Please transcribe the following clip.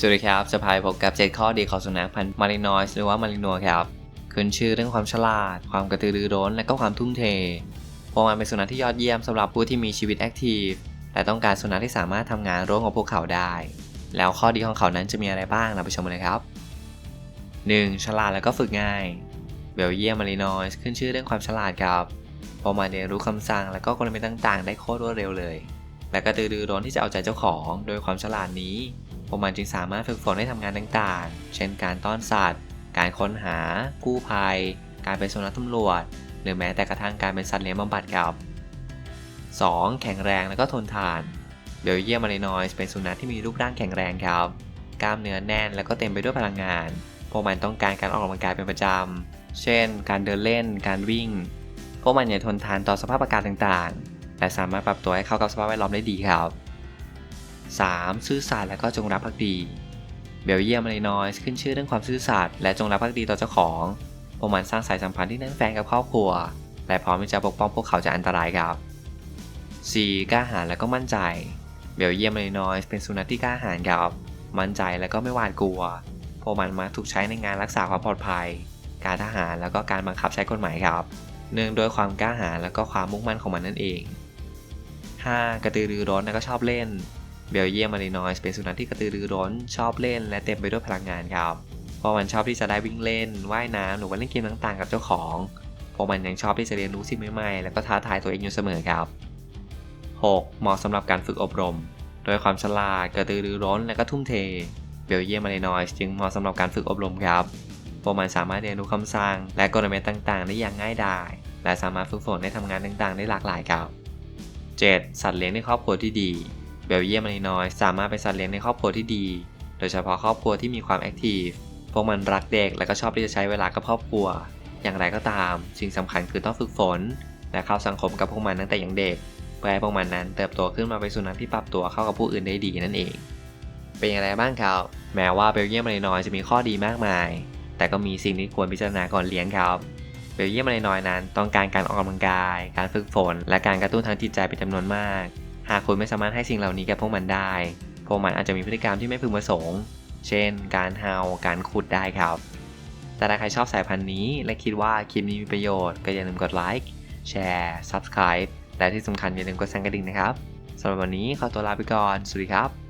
สวัสดีครับจะพาไปพบกับ 7 ข้อดีของสุนัขพันธุ์มารินอยส์หรือว่ามารินัวครับขึ้นชื่อเรื่องความฉลาด ความกระตือรือร้น และก็ความทุ่มเทพราะมันเป็นสุนัขที่ยอดเยี่ยมสำหรับผู้ที่มีชีวิตแอคทีฟ และต้องการสุนัขที่สามารถทำงานร่วมกับพวกเขาได้ แล้วข้อดีของเขานั้นจะมีอะไรบ้างเราไปชมกันเลยครับ 1. ฉลาดและก็ฝึกง่าย เบลเยียมมารินอยส์ขึ้นชื่อเรื่องความฉลาดครับพราะมันเรียนรู้คำสั่งและก็กลเม็ดต่าง ๆ ได้โคตรรวดเร็วเลย และกระตือรือร้นที่จะเอาใจเจ้าของ โดยความฉลาดนี้ พวกมันจึงสามารถฝึกฝนให้ทำงานต่างๆ เช่นการต้อนสัตว์ การค้นหา กู้ภัย การเป็นสุนัขตำรวจ หรือแม้แต่กระทั่งการเป็นสัตว์เลี้ยงบำบัดครับ 2. แข็งแรงและก็ทนทาน เบลเยียมมารินอยส์เป็นสุนัขที่มีรูปร่างแข็งแรงครับ กล้ามเนื้อแน่นและก็เต็มไปด้วยพลังงาน พวกมันต้องการการออกกำลังกายเป็นประจำ เช่น การเดินเล่น การวิ่ง พวกมันยังทนทานต่อสภาพอากาศต่างๆ และสามารถปรับตัวให้เข้ากับสภาพแวดล้อมได้ดีครับ 3. ซื่อสัตย์และก็จงรักภักดี เบลเยียมมารินอยส์ขึ้นชื่อเรื่องความซื่อสัตย์และจงรักภักดีต่อเจ้าของ พวกมันสร้างสายสัมพันธ์ที่แน่นแฟนกับครอบครัว และพร้อมที่จะปกป้องพวกเขาจากอันตรายครับ 4. กล้าหาญและก็มั่นใจ เบลเยียมมารินอยส์เป็นสุนัขที่กล้าหาญครับ มั่นใจและก็ไม่หวาดกลัว พวกมันมักถูกใช้ในงานรักษาความปลอดภัย การทหารแล้วก็การบังคับใช้กฎหมายครับ เนื่องด้วยความกล้าหาญและก็ความมุ่งมั่นของมันนั่นเอง 5. กระตือรือร้นและก็ชอบเล่น เบลเยียมมารินอยส์เป็นสุนัขที่กระตือรือร้น ชอบเล่นและเต็มไปด้วยพลังงานครับเพราะมันชอบที่จะได้วิ่งเล่น ว่ายน้ำหรือว่าเล่นเกมต่างๆ กับเจ้าของเพราะมันยังชอบที่จะเรียนรู้สิ่งใหม่ๆ และก็ท้าทายตัวเองอยู่เสมอครับ 6. เหมาะสำหรับการฝึกอบรม โดยความฉลาดกระตือรือร้นและก็ทุ่มเท เบลเยียมมารินอยส์จึงเหมาะสำหรับการฝึกอบรมครับเพราะมันสามารถเรียนรู้คำสั่ง และกลเม็ดต่างๆ ได้อย่างง่ายดาย และสามารถฝึกฝนให้ทำงานต่างๆ ได้หลากหลายครับ 7. สัตว์เลี้ยงในครอบครัวที่ดี เบลเยียมมารินอยสามารถเป็นสัตว์เลี้ยงในครอบครัวที่ดี โดยเฉพาะครอบครัวที่มีความแอคทีฟ พวกมันรักเด็กและก็ชอบที่จะใช้เวลากับครอบครัว อย่างไรก็ตาม สิ่งสำคัญคือต้องฝึกฝน และเข้าสังคมกับพวกมันตั้งแต่ยังเด็ก เพื่อให้พวกมันนั้นเติบโตขึ้นมาเป็นสุนัขที่ปรับตัวเข้ากับผู้อื่นได้ดีนั่นเอง เป็นอย่างไรบ้างครับ แม้ว่าเบลเยียมมารินอยจะมีข้อดีมากมาย แต่ก็มีสิ่งที่ควรพิจารณาก่อนเลี้ยงครับเบลเยียมมารินอยนั้น ต้องการการออกกำลังกาย การฝึกฝน และการกระตุ้นทางจิตใจเป็นจำนวนมาก หากคุณไม่สามารถให้สิ่งเหล่านี้แก่พวกมันได้ พวกมันอาจจะมีพฤติกรรมที่ไม่พึงประสงค์ เช่น การเห่าการขุดได้ครับ แต่ถ้าใครชอบสายพันธุ์นี้ และคิดว่าคลิปนี้มีประโยชน์ ก็อย่าลืมกดไลค์แชร์ Subscribe และที่สำคัญอย่าลืมกดสั่นกระดิ่งนะครับสำหรับวันนี้ขอตัวลาไปก่อน สวัสดีครับ